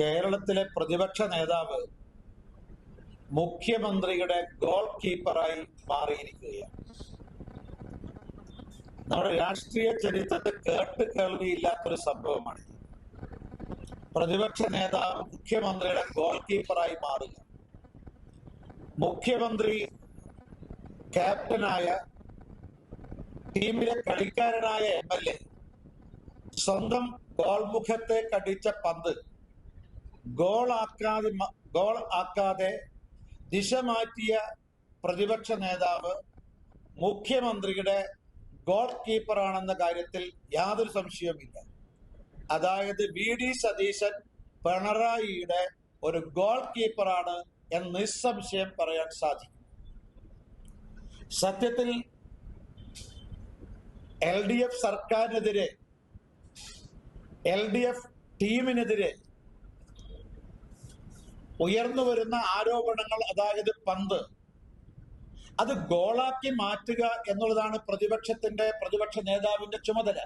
കേരളത്തിലെ പ്രതിപക്ഷ നേതാവ് മുഖ്യമന്ത്രിയുടെ ഗോൾ കീപ്പറായി മാറിയിരിക്കുകയാണ്. നമ്മുടെ രാഷ്ട്രീയ ചരിത്രത്തെ കേട്ട് കേൾവിയില്ലാത്തൊരു സംഭവമാണ്. പ്രതിപക്ഷ നേതാവ് മുഖ്യമന്ത്രിയുടെ ഗോൾ കീപ്പറായി മാറുക. മുഖ്യമന്ത്രി ക്യാപ്റ്റനായ ടീമിലെ കളിക്കാരനായ എം എൽ എ സ്വന്തം ഗോൾമുഖത്തെ കടിച്ച പന്ത് ഗോൾ ആക്കാതെ ഗോൾ ആക്കാതെ ദിശ മാറ്റിയ പ്രതിപക്ഷ നേതാവ് മുഖ്യമന്ത്രിയുടെ ഗോൾ കീപ്പറാണെന്ന കാര്യത്തിൽ യാതൊരു സംശയവുമില്ല. അതായത് വി ഡി സതീശൻ പിണറായിയുടെ ഒരു ഗോൾ കീപ്പറാണ് എന്ന് നിസ്സംശയം പറയാൻ സാധിക്കും. സത്യത്തിൽ എൽ ഡി എഫ് സർക്കാരിനെതിരെ എൽ ഡി എഫ് ടീമിനെതിരെ ഉയർന്നു വരുന്ന ആരോപണങ്ങൾ അതായത് പന്ത്. അത് ഗോളാക്കി മാറ്റുക എന്നുള്ളതാണ് പ്രതിപക്ഷത്തിന്റെ പ്രതിപക്ഷ നേതാവിന്റെ ചുമതല.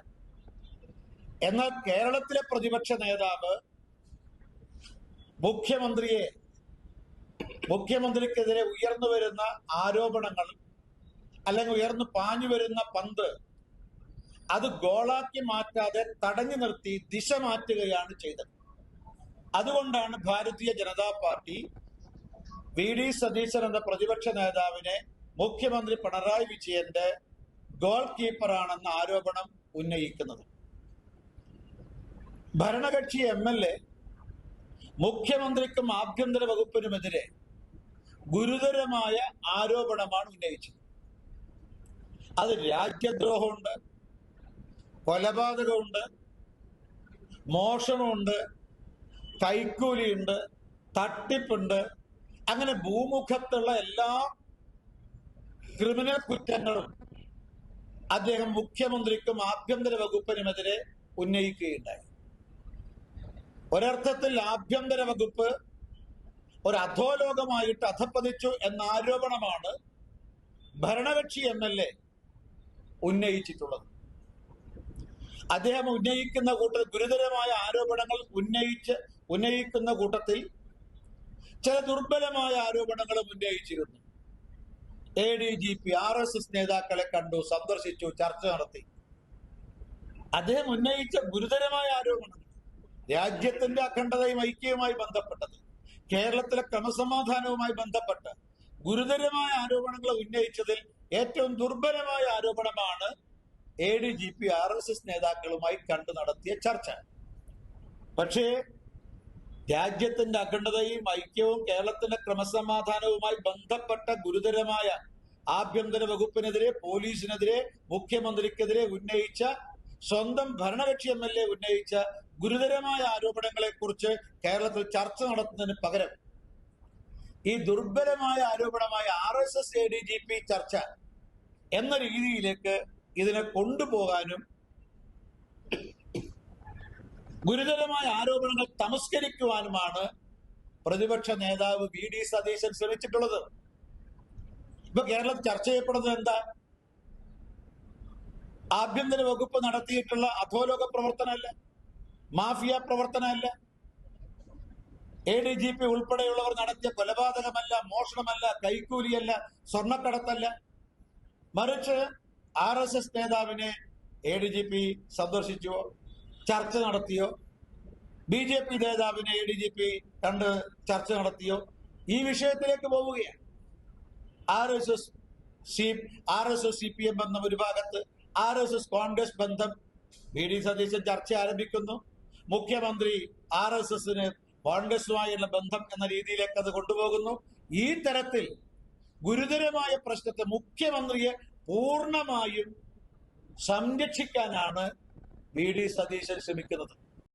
എന്നാൽ കേരളത്തിലെ പ്രതിപക്ഷ നേതാവ് മുഖ്യമന്ത്രിയെ മുഖ്യമന്ത്രിക്കെതിരെ ഉയർന്നു വരുന്ന ആരോപണങ്ങൾ അല്ലെങ്കിൽ ഉയർന്നു പാഞ്ഞു വരുന്ന പന്ത് അത് ഗോളാക്കി മാറ്റാതെ തടഞ്ഞു നിർത്തി ദിശ മാറ്റുകയാണ് ചെയ്തത്. അതുകൊണ്ടാണ് Bharatiya Janata party V D Satheesan എന്ന പ്രതിപക്ഷ നേതാവിനെ മുഖ്യമന്ത്രി പിണറായി വിജയന്റെ ഗോൾ കീപ്പറാണെന്ന ആരോപണം ഉന്നയിക്കുന്നത്. ഭരണകക്ഷി എം എൽ എ മുഖ്യമന്ത്രിക്കും ആഭ്യന്തര വകുപ്പിനുമെതിരെ ഗുരുതരമായ ആരോപണമാണ് ഉന്നയിച്ചത്. അത് രാജ്യദ്രോഹമുണ്ട് കൊലപാതകമുണ്ട് മോഷണമുണ്ട് കൈക്കൂലിയുണ്ട് തട്ടിപ്പുണ്ട് അങ്ങനെ ഭൂമുഖത്തുള്ള എല്ലാ ക്രിമിനൽ കുറ്റങ്ങളും അദ്ദേഹം മുഖ്യമന്ത്രിക്കും ആഭ്യന്തര വകുപ്പിനുമെതിരെ ഉന്നയിക്കുകയുണ്ടായി. ഒരർത്ഥത്തിൽ ആഭ്യന്തര വകുപ്പ് ഒരു അധോലോകമായിട്ട് അധപ്പതിച്ചു എന്ന ആരോപണമാണ് ഭരണകക്ഷി എം എൽ എ ഉന്നയിച്ചിട്ടുള്ളത്. അദ്ദേഹം ഉന്നയിക്കുന്ന കൂട്ടത്തിൽ ഗുരുതരമായ ആരോപണങ്ങൾ ഉന്നയിച്ച് ഉന്നയിക്കുന്ന കൂട്ടത്തിൽ ചില ദുർബലമായ ആരോപണങ്ങളും ഉന്നയിച്ചിരുന്നു. A D G P R S S നേതാക്കളെ കണ്ടു സന്ദർശിച്ചു ചർച്ച നടത്തി. അദ്ദേഹം ഉന്നയിച്ച ഗുരുതരമായ ആരോപണങ്ങൾ രാജ്യത്തിന്റെ അഖണ്ഡതയും ഐക്യവുമായി ബന്ധപ്പെട്ടത് കേരളത്തിലെ ക്രമസമാധാനവുമായി ബന്ധപ്പെട്ട് ഗുരുതരമായ ആരോപണങ്ങൾ ഉന്നയിച്ചതിൽ ഏറ്റവും ദുർബലമായ ആരോപണമാണ് A D G P R S S നേതാക്കളുമായി കണ്ടു നടത്തിയ ചർച്ച. പക്ഷേ രാജ്യത്തിന്റെ അഖണ്ഡതയും ഐക്യവും കേരളത്തിന്റെ ക്രമസമാധാനവുമായി ബന്ധപ്പെട്ട ഗുരുതരമായ ആഭ്യന്തര വകുപ്പിനെതിരെ പോലീസിനെതിരെ മുഖ്യമന്ത്രിക്കെതിരെ ഉന്നയിച്ച സ്വന്തം ഭരണകക്ഷി എം എൽ എ ഉന്നയിച്ച ഗുരുതരമായ ആരോപണങ്ങളെ കുറിച്ച് കേരളത്തിൽ ചർച്ച നടത്തുന്നതിന് പകരം ഈ ദുർബലമായ ആരോപണമായ R S S A D G P ചർച്ച എന്ന രീതിയിലേക്ക് ഇതിനെ കൊണ്ടുപോകാനും ഗുരുതരമായ ആരോപണങ്ങൾ തമസ്കരിക്കുവാനുമാണ് പ്രതിപക്ഷ നേതാവ് വി ഡി സതീശൻ ശ്രമിച്ചിട്ടുള്ളത്. ഇപ്പൊ കേരളം ചർച്ച ചെയ്യപ്പെടുന്നത് എന്താ? ആഭ്യന്തര വകുപ്പ് നടത്തിയിട്ടുള്ള അധോലോക പ്രവർത്തനമല്ല മാഫിയ പ്രവർത്തനമല്ല എ ഡി ജി പി ഉൾപ്പെടെയുള്ളവർ നടത്തിയ കൊലപാതകമല്ല മോഷണമല്ല കൈക്കൂലിയല്ല സ്വർണക്കടത്തല്ല. മറിച്ച് ആർ എസ് എസ് നേതാവിനെ എ ഡി ജി പി സന്ദർശിച്ചുവോ ചർച്ച നടത്തിയോ ബി ജെ പി നേതാവിനെ എ ഡി ജി പി കണ്ട് ചർച്ച നടത്തിയോ ഈ വിഷയത്തിലേക്ക് പോവുകയാണ്. R S S C R S S C P M എന്ന ഒരു ഭാഗത്ത് ആർ എസ് എസ് കോൺഗ്രസ് ബന്ധം വി ഡി സതീശൻ ചർച്ച ആരംഭിക്കുന്നു. മുഖ്യമന്ത്രി ആർ എസ് എസിന് കോൺഗ്രസുമായുള്ള ബന്ധം എന്ന രീതിയിലേക്ക് അത് കൊണ്ടുപോകുന്നു. ഈ തരത്തിൽ ഗുരുതരമായ പ്രശ്നത്തെ മുഖ്യമന്ത്രിയെ പൂർണമായും സംരക്ഷിക്കാനാണ് വി ഡി സതീശൻ ശ്രമിക്കുന്നത്.